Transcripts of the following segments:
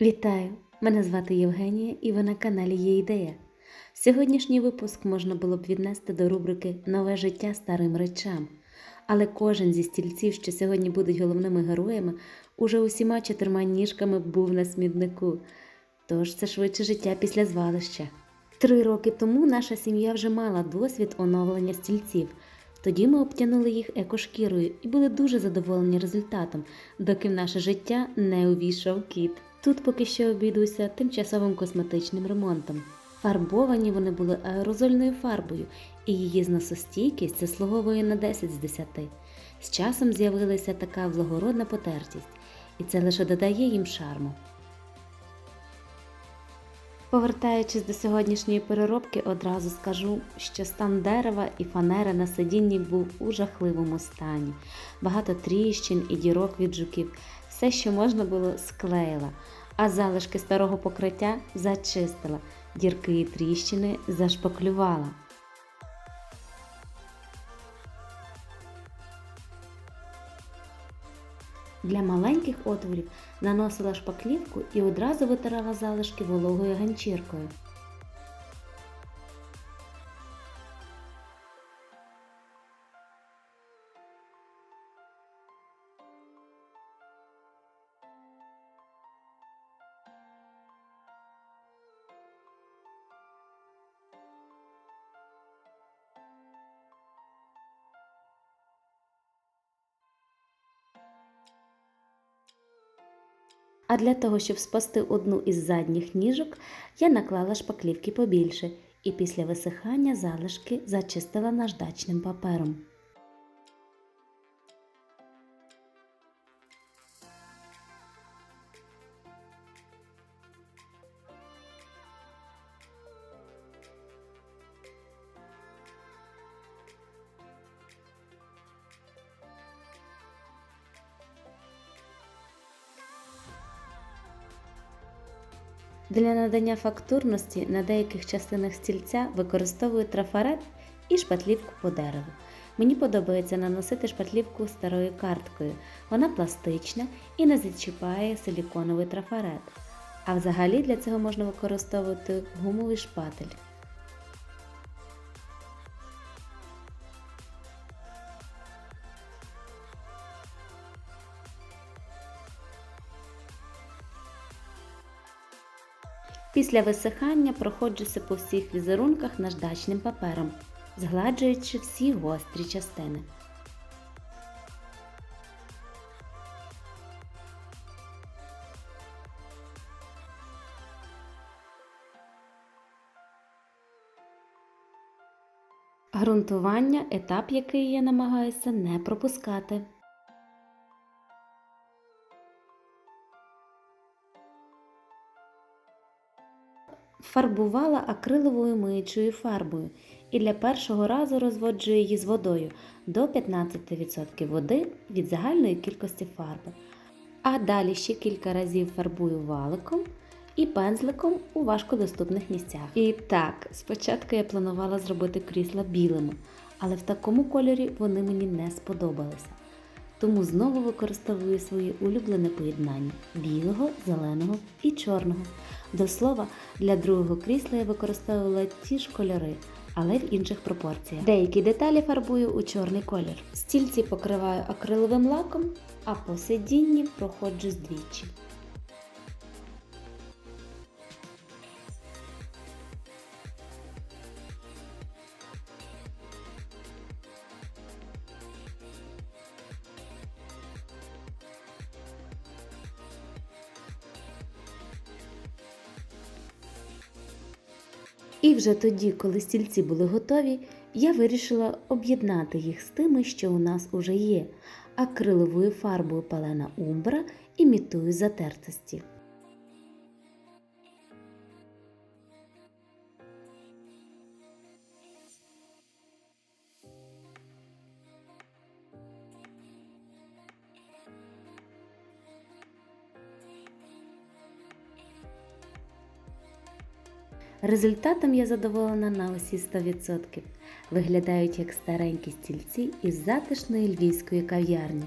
Вітаю! Мене звати Євгенія і ви на каналі Є ідея. Сьогоднішній випуск можна було б віднести до рубрики Нове життя старим речам. Але кожен зі стільців, що сьогодні будуть головними героями, уже усіма чотирма ніжками був на смітнику. Тож це швидше життя після звалища. Три роки тому наша сім'я вже мала досвід оновлення стільців. Тоді ми обтянули їх екошкірою і були дуже задоволені результатом, доки в наше життя не увійшов кіт. Тут поки що обійдуся тимчасовим косметичним ремонтом. Фарбовані вони були аерозольною фарбою, і її зносостійкість заслуговує на 10 з 10. З часом з'явилася така благородна потертість, і це лише додає їм шарму. Повертаючись до сьогоднішньої переробки, одразу скажу, що стан дерева і фанери на сидінні був у жахливому стані. Багато тріщин і дірок від жуків, все, що можна було, склеїла, а залишки старого покриття зачистила, дірки і тріщини зашпаклювала. Для маленьких отворів наносила шпаклівку і одразу витирала залишки вологою ганчіркою. А для того, щоб спасти одну із задніх ніжок, я наклала шпаклівки побільше і після висихання залишки зачистила наждачним папером. Для надання фактурності на деяких частинах стільця використовую трафарет і шпатлівку по дереву. Мені подобається наносити шпатлівку старою карткою. Вона пластична і не зачіпає силіконовий трафарет. А взагалі для цього можна використовувати гумовий шпатель. Після висихання проходжуся по всіх візерунках наждачним папером, згладжуючи всі гострі частини. Грунтування етап, який я намагаюся не пропускати. Фарбувала акриловою миючою фарбою і для першого разу розводжую її з водою до 15% води від загальної кількості фарби. А далі ще кілька разів фарбую валиком і пензликом у важкодоступних місцях. І так, спочатку я планувала зробити крісла білими, але в такому кольорі вони мені не сподобалися. Тому знову використовую своє улюблене поєднання білого, зеленого і чорного. До слова, для другого крісла я використовувала ті ж кольори, але в інших пропорціях. Деякі деталі фарбую у чорний колір. Стільці покриваю акриловим лаком, а по сидінні проходжу двічі. І вже тоді, коли стільці були готові, я вирішила об'єднати їх з тими, що у нас уже є, акриловою фарбою палена Умбра імітую затертості. Результатом я задоволена на усі 100%. Виглядають як старенькі стільці із затишної львівської кав'ярні.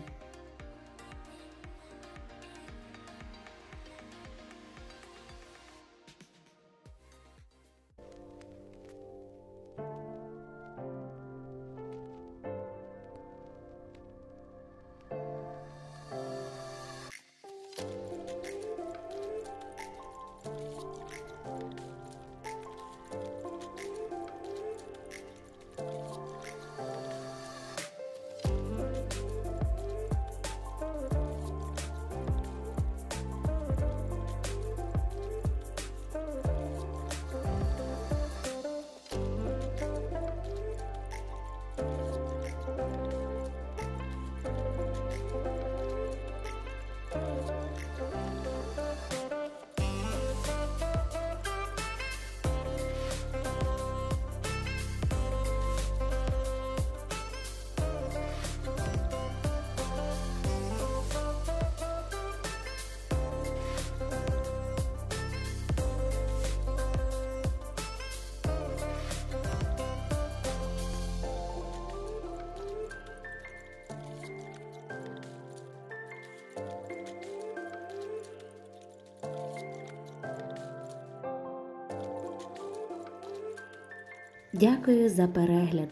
Дякую за перегляд!